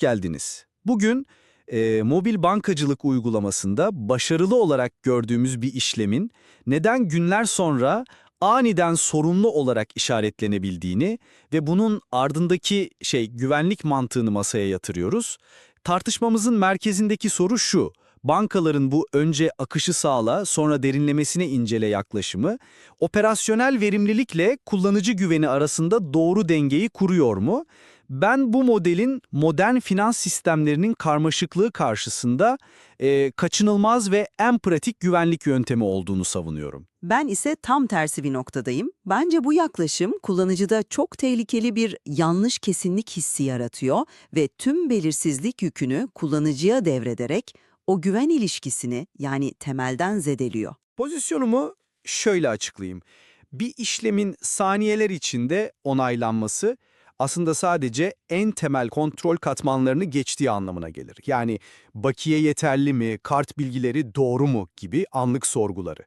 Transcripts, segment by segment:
geldiniz. Bugün e, mobil bankacılık uygulamasında başarılı olarak gördüğümüz bir işlemin neden günler sonra aniden sorunlu olarak işaretlenebildiğini ve bunun ardındaki şey güvenlik mantığını masaya yatırıyoruz. Tartışmamızın merkezindeki soru şu. Bankaların bu önce akışı sağla, sonra derinlemesine incele yaklaşımı, operasyonel verimlilikle kullanıcı güveni arasında doğru dengeyi kuruyor mu? Ben bu modelin modern finans sistemlerinin karmaşıklığı karşısında e, kaçınılmaz ve en pratik güvenlik yöntemi olduğunu savunuyorum. Ben ise tam tersi bir noktadayım. Bence bu yaklaşım kullanıcıda çok tehlikeli bir yanlış kesinlik hissi yaratıyor ve tüm belirsizlik yükünü kullanıcıya devrederek o güven ilişkisini yani temelden zedeliyor. Pozisyonumu şöyle açıklayayım. Bir işlemin saniyeler içinde onaylanması aslında sadece en temel kontrol katmanlarını geçtiği anlamına gelir. Yani bakiye yeterli mi, kart bilgileri doğru mu gibi anlık sorguları.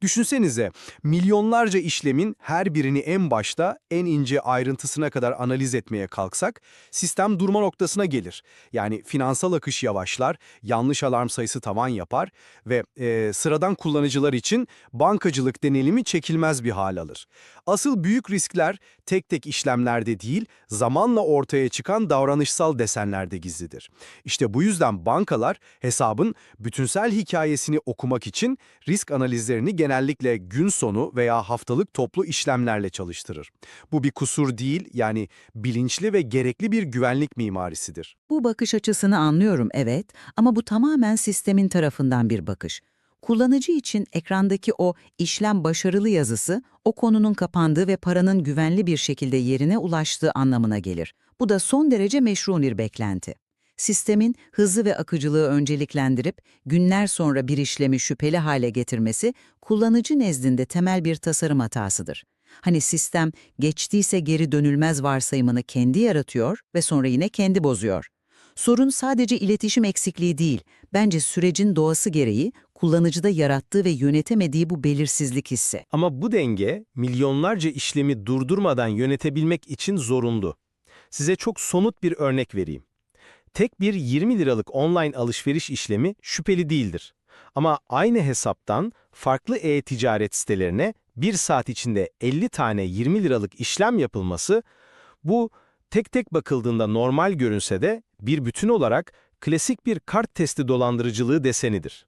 Düşünsenize milyonlarca işlemin her birini en başta en ince ayrıntısına kadar analiz etmeye kalksak sistem durma noktasına gelir. Yani finansal akış yavaşlar, yanlış alarm sayısı tavan yapar ve e, sıradan kullanıcılar için bankacılık deneyimi çekilmez bir hal alır. Asıl büyük riskler tek tek işlemlerde değil, zamanla ortaya çıkan davranışsal desenlerde gizlidir. İşte bu yüzden bankalar hesabın bütünsel hikayesini okumak için risk analizlerini genellikle gün sonu veya haftalık toplu işlemlerle çalıştırır. Bu bir kusur değil, yani bilinçli ve gerekli bir güvenlik mimarisidir. Bu bakış açısını anlıyorum evet ama bu tamamen sistemin tarafından bir bakış. Kullanıcı için ekrandaki o işlem başarılı yazısı o konunun kapandığı ve paranın güvenli bir şekilde yerine ulaştığı anlamına gelir. Bu da son derece meşru bir beklenti. Sistemin hızı ve akıcılığı önceliklendirip günler sonra bir işlemi şüpheli hale getirmesi kullanıcı nezdinde temel bir tasarım hatasıdır. Hani sistem geçtiyse geri dönülmez varsayımını kendi yaratıyor ve sonra yine kendi bozuyor. Sorun sadece iletişim eksikliği değil, bence sürecin doğası gereği kullanıcıda yarattığı ve yönetemediği bu belirsizlik hissi. Ama bu denge milyonlarca işlemi durdurmadan yönetebilmek için zorunlu. Size çok somut bir örnek vereyim. Tek bir 20 liralık online alışveriş işlemi şüpheli değildir. Ama aynı hesaptan farklı e-ticaret sitelerine bir saat içinde 50 tane 20 liralık işlem yapılması, bu tek tek bakıldığında normal görünse de bir bütün olarak klasik bir kart testi dolandırıcılığı desenidir.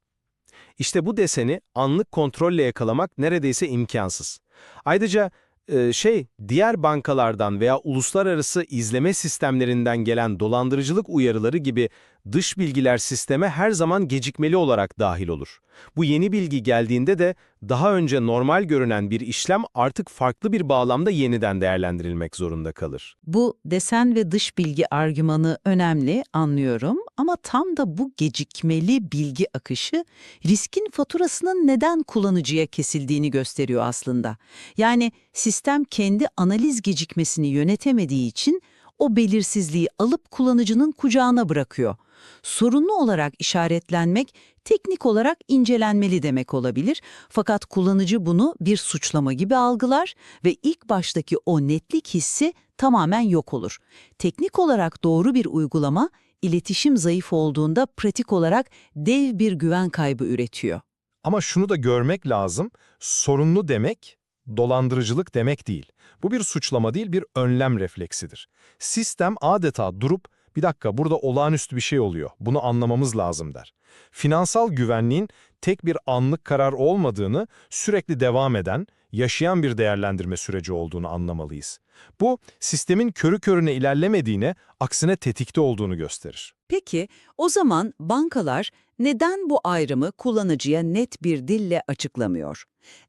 İşte bu deseni anlık kontrolle yakalamak neredeyse imkansız. Ayrıca e, şey, diğer bankalardan veya uluslararası izleme sistemlerinden gelen dolandırıcılık uyarıları gibi dış bilgiler sisteme her zaman gecikmeli olarak dahil olur. Bu yeni bilgi geldiğinde de daha önce normal görünen bir işlem artık farklı bir bağlamda yeniden değerlendirilmek zorunda kalır. Bu desen ve dış bilgi argümanı önemli, anlıyorum ama tam da bu gecikmeli bilgi akışı riskin faturasının neden kullanıcıya kesildiğini gösteriyor aslında. Yani sistem kendi analiz gecikmesini yönetemediği için o belirsizliği alıp kullanıcının kucağına bırakıyor. Sorunlu olarak işaretlenmek teknik olarak incelenmeli demek olabilir fakat kullanıcı bunu bir suçlama gibi algılar ve ilk baştaki o netlik hissi tamamen yok olur. Teknik olarak doğru bir uygulama iletişim zayıf olduğunda pratik olarak dev bir güven kaybı üretiyor. Ama şunu da görmek lazım, sorunlu demek, dolandırıcılık demek değil. Bu bir suçlama değil, bir önlem refleksidir. Sistem adeta durup, bir dakika burada olağanüstü bir şey oluyor, bunu anlamamız lazım der. Finansal güvenliğin tek bir anlık karar olmadığını, sürekli devam eden, yaşayan bir değerlendirme süreci olduğunu anlamalıyız. Bu, sistemin körü körüne ilerlemediğine, aksine tetikte olduğunu gösterir. Peki o zaman bankalar neden bu ayrımı kullanıcıya net bir dille açıklamıyor?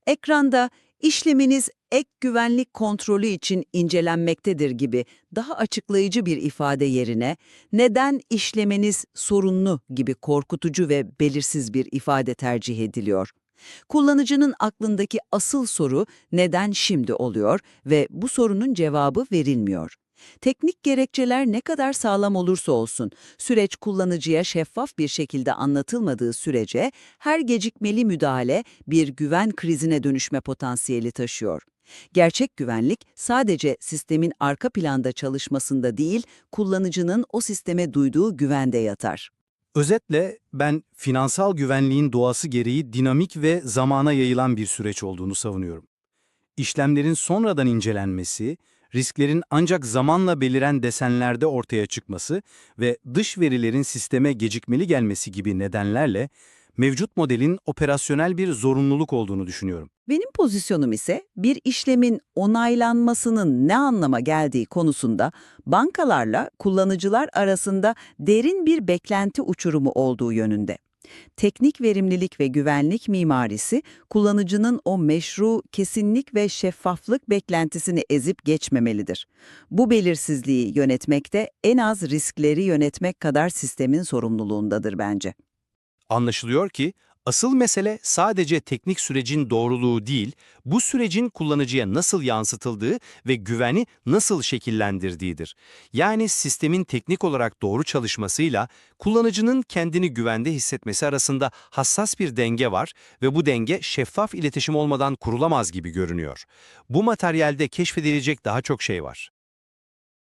Ekranda işleminiz ek güvenlik kontrolü için incelenmektedir gibi daha açıklayıcı bir ifade yerine neden işlemeniz sorunlu gibi korkutucu ve belirsiz bir ifade tercih ediliyor. Kullanıcının aklındaki asıl soru neden şimdi oluyor ve bu sorunun cevabı verilmiyor. Teknik gerekçeler ne kadar sağlam olursa olsun, süreç kullanıcıya şeffaf bir şekilde anlatılmadığı sürece her gecikmeli müdahale bir güven krizine dönüşme potansiyeli taşıyor. Gerçek güvenlik sadece sistemin arka planda çalışmasında değil, kullanıcının o sisteme duyduğu güvende yatar. Özetle ben finansal güvenliğin doğası gereği dinamik ve zamana yayılan bir süreç olduğunu savunuyorum. İşlemlerin sonradan incelenmesi, risklerin ancak zamanla beliren desenlerde ortaya çıkması ve dış verilerin sisteme gecikmeli gelmesi gibi nedenlerle mevcut modelin operasyonel bir zorunluluk olduğunu düşünüyorum. Benim pozisyonum ise bir işlemin onaylanmasının ne anlama geldiği konusunda bankalarla kullanıcılar arasında derin bir beklenti uçurumu olduğu yönünde. Teknik verimlilik ve güvenlik mimarisi kullanıcının o meşru kesinlik ve şeffaflık beklentisini ezip geçmemelidir. Bu belirsizliği yönetmekte en az riskleri yönetmek kadar sistemin sorumluluğundadır bence. Anlaşılıyor ki asıl mesele sadece teknik sürecin doğruluğu değil, bu sürecin kullanıcıya nasıl yansıtıldığı ve güveni nasıl şekillendirdiğidir. Yani sistemin teknik olarak doğru çalışmasıyla kullanıcının kendini güvende hissetmesi arasında hassas bir denge var ve bu denge şeffaf iletişim olmadan kurulamaz gibi görünüyor. Bu materyalde keşfedilecek daha çok şey var.